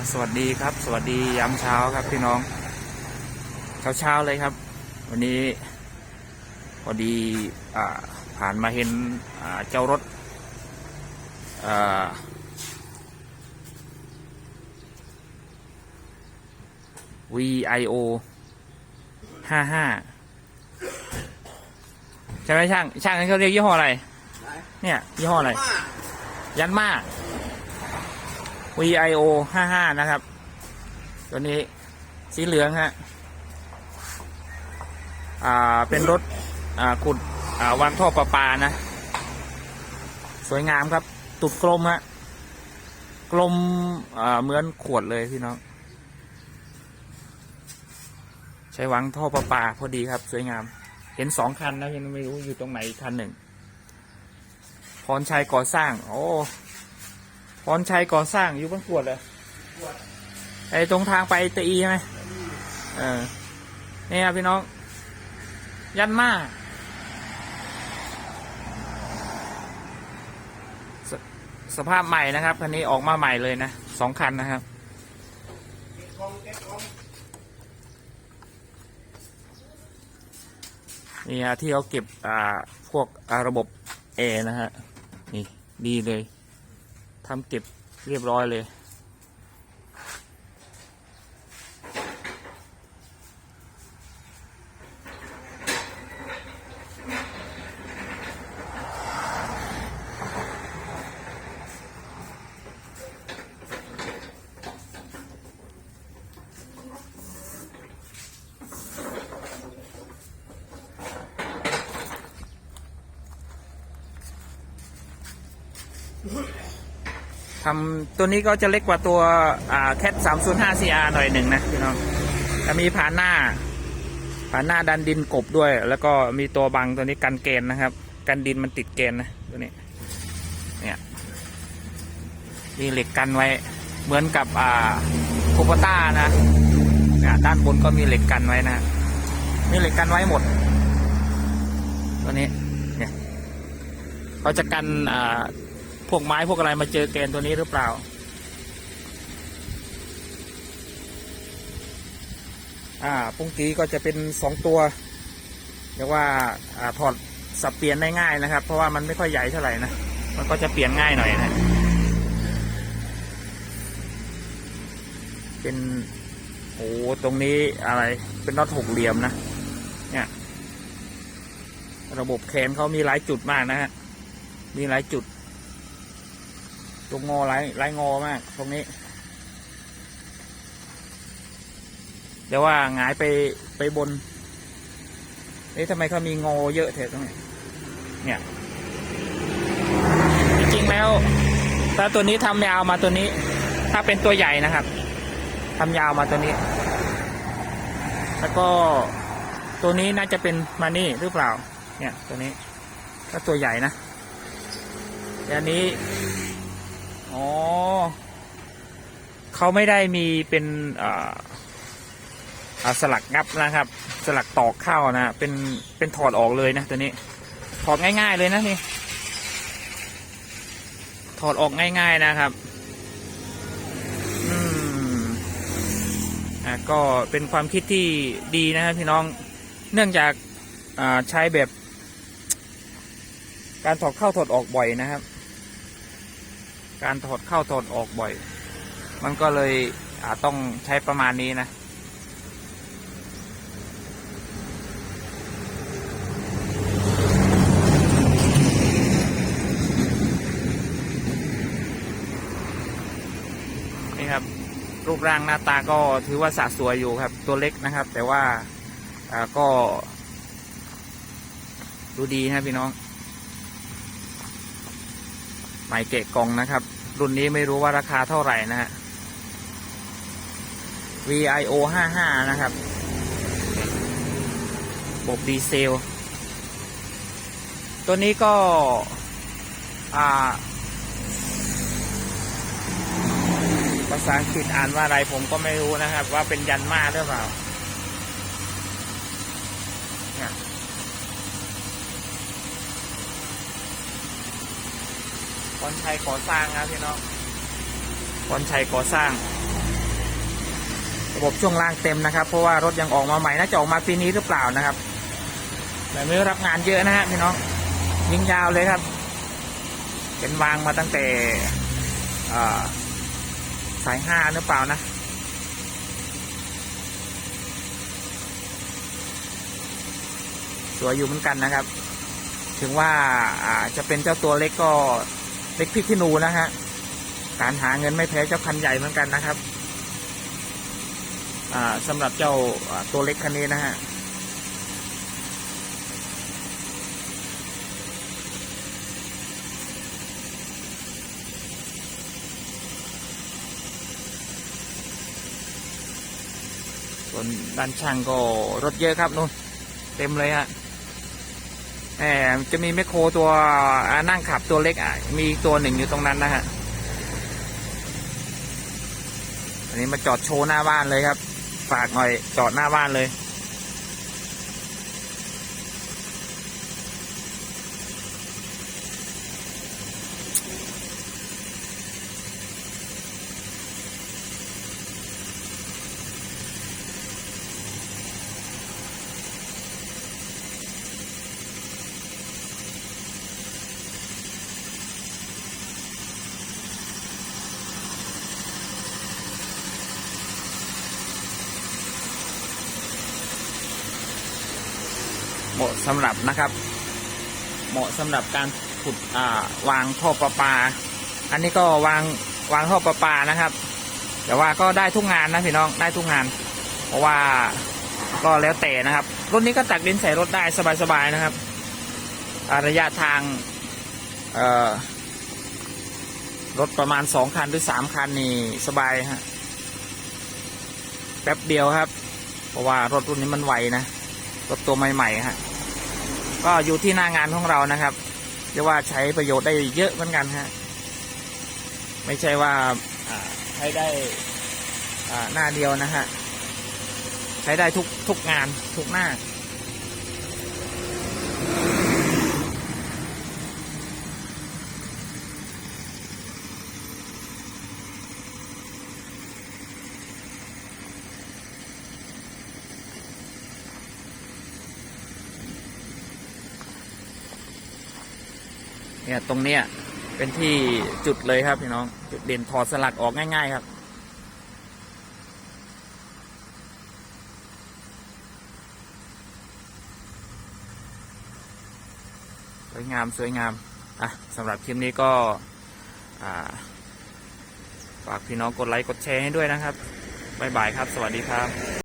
อ่าสวัสดีครับ สวัสดียามเช้าครับพี่น้อง เช้าเช้าๆเลยครับ วันนี้พอดีอ่าผ่านมาเห็นอ่าเจ้ารถอ่า VIO ห้าห้าใช่ไหมช่าง ช่างนั้นเขาเรียกยี่ห้ออะไร เนี่ย ยี่ห้ออะไร ยันมา VIO ห้าห้านะครับ ตัวนี้สีเหลืองฮะ อ่า เป็นรถ อ่า ขุด อ่า วางท่อประปานะ สวยงามครับ ตุดกลมฮะ กลม อ่า เหมือนขวดเลยพี่น้อง ใช้วางท่อประปาพอดีครับ สวยงาม เห็นสองคันนะยังไม่รู้อยู่ตรงไหนคันหนึ่ง พรชัยก่อสร้าง โอ้ พรชัยก่อสร้างอยู่บนขวดเลยไอ้ตรงทางไปตะอีใช่ไหมเออนี่ครับพี่น้อง ยันมาสสภาพใหม่นะครับคันนี้ออกมาใหม่เลยนะสองคันนะครับนี่ฮะที่เขาเก็บอ่าพวกอ่าระบบแอร์นะฮะนี่ดีเลย ทำเก็บเรียบร้อยเลย ทำตัวนี้ก็จะเล็กกว่าตัวแคทสามศูนย์ห้าซีอาร์หน่อยหนึ่งนะพี่น้องจะมีผานหน้าผานหน้าดันดินกบด้วย แล้วก็มีตัวบังตัวนี้กันเกณฑ์นะครับ กันดินมันติดเกณฑ์นะตัวนี้เนี่ยมีเหล็กกันไว้เหมือนกับอ่าโคปต้านะเนี่ยด้านบนก็มีเหล็กกันไว้นะมีเหล็กกันไว้หมด ตัวนี้เนี่ยเขาจะกันอ่า พวกไม้พวกอะไรมาเจอแกนตัวนี้หรือเปล่า อ่าปุ้งกีก็จะเป็นสองตัวเรียกว่าอ่าถอดสับเปลี่ยนได้ง่ายนะครับ เพราะว่ามันไม่ค่อยใหญ่เท่าไหร่นะมันก็จะเปลี่ยนง่ายหน่อยนะเป็นโอ้ตรงนี้อะไรเป็นน็อตหกเหลี่ยมนะเนี่ยระบบแขนเขามีหลายจุดมากนะฮะมีหลายจุด ตรงงอหลายหลายงอมาก ตรงนี้ เดี๋ยวว่าหงายไปไปบนเอ๊ะทำไมเขามีงอเยอะแถวตรงนี้เนี่ยจริงๆแล้วถ้าตัวนี้ทำยาวมาตัวนี้ ถ้าเป็นตัวใหญ่นะครับทำยาวมาตัวนี้ แล้วก็ตัวนี้น่าจะเป็นมานี่หรือเปล่า เนี่ย ตัวนี้ถ้าตัวใหญ่นะแต่อันนี้ อ๋อ เขาไม่ได้มีเป็นสลักงับนะครับ สลักตอกเข้านะเป็นเป็นถอดออกเลยนะตัวนี้ถอดง่าย ๆเลยนะนี่ถอดออกง่าย ๆนะครับอืมอ่าก็เป็นความคิดที่ดีนะครับพี่น้องเนื่องจากอ่าใช้แบบ การถอดเข้าถอดออกบ่อยนะครับ การถอดเข้าถอดออกบ่อย มันก็เลยอาต้องใช้ประมาณนี้นะ นี่ครับ รูปร่างหน้าตาก็ถือว่าสะสวยอยู่ครับ ตัวเล็กนะครับ แต่ว่าอ่าก็ ดูดีนะพี่น้องใหม่เกะกล่องนะครับ รุ่นนี้ไม่รู้ว่าราคาเท่าไหร่นะฮะ VIO 55 นะครับบบดีเซล ตัวนี้ก็ อ่า ภาษาอังกฤษอ่านว่าอะไรผมก็ไม่รู้นะครับ ว่าเป็นยันมาหรือเปล่าเนี่ยพรชัยก่อสร้างครับพี่น้องพรชัยก่อสร้าง ระบบช่วงล่างเต็มนะครับ เพราะว่ารถยังออกมาใหม่น่าจะออกมาปีนี้หรือเปล่านะครับ แต่ไม่รับงานเยอะนะฮะพี่น้องยิงยาวเลยครับ เป็นวางมาตั้งแต่สายห้าหรือเปล่านะสวยอยู่เหมือนกันนะครับ ถึงว่าอาจะเป็นเจ้าตัวเล็กก็เล็กพริกขี้หนูนะฮะการหาเงินไม่แพ้เจ้าคันใหญ่เหมือนกันนะครับ สำหรับเจ้าตัวเล็กคันนี้นะฮะส่วนด้านช่างก็รถเยอะครับนู่นเต็มเลยฮะแหมจะมีแมคโครตัวนั่งขับตัวเล็กอะมีตัวหนึ่งอยู่ตรงนั้นนะฮะอันนี้มาจอดโชว์หน้าบ้านเลยครับ ฝากหน่อยจอดหน้าบ้านเลย เหมาะสำหรับนะครับ เหมาะสำหรับการขุดวางท่อประปา อันนี้ก็วางวางท่อประปานะครับ แต่ว่าก็ได้ทุกงานนะพี่น้องได้ทุกงาน เพราะว่าก็แล้วแต่นะครับรถนี้ก็ตักดินใส่รถได้สบายๆนะครับระยะทางรถประมาณสองคันหรือสามคันนี่สบายฮะแป๊บเดียวครับ เพราะว่ารถรุ่นนี้มันไวนะรถตัวใหม่ๆฮะ ก็อยู่ที่หน้างานของเรานะครับเรียกว่าใช้ประโยชน์ได้เยอะเหมือนกันฮะไม่ใช่ว่าใช้ได้หน้าเดียวนะฮะใช้ได้ทุกทุกงานทุกหน้า เนี่ยตรงเนี้ยเป็นที่จุดเลยครับพี่น้อง จุดเด่นถอดสลักออกง่าย ๆ ครับ สวยงามสวยงามอะสำหรับคลิปนี้ก็ฝากพี่น้องกดไลค์กดแชร์ให้ด้วยนะครับบ๊ายบายครับ สวัสดีครับ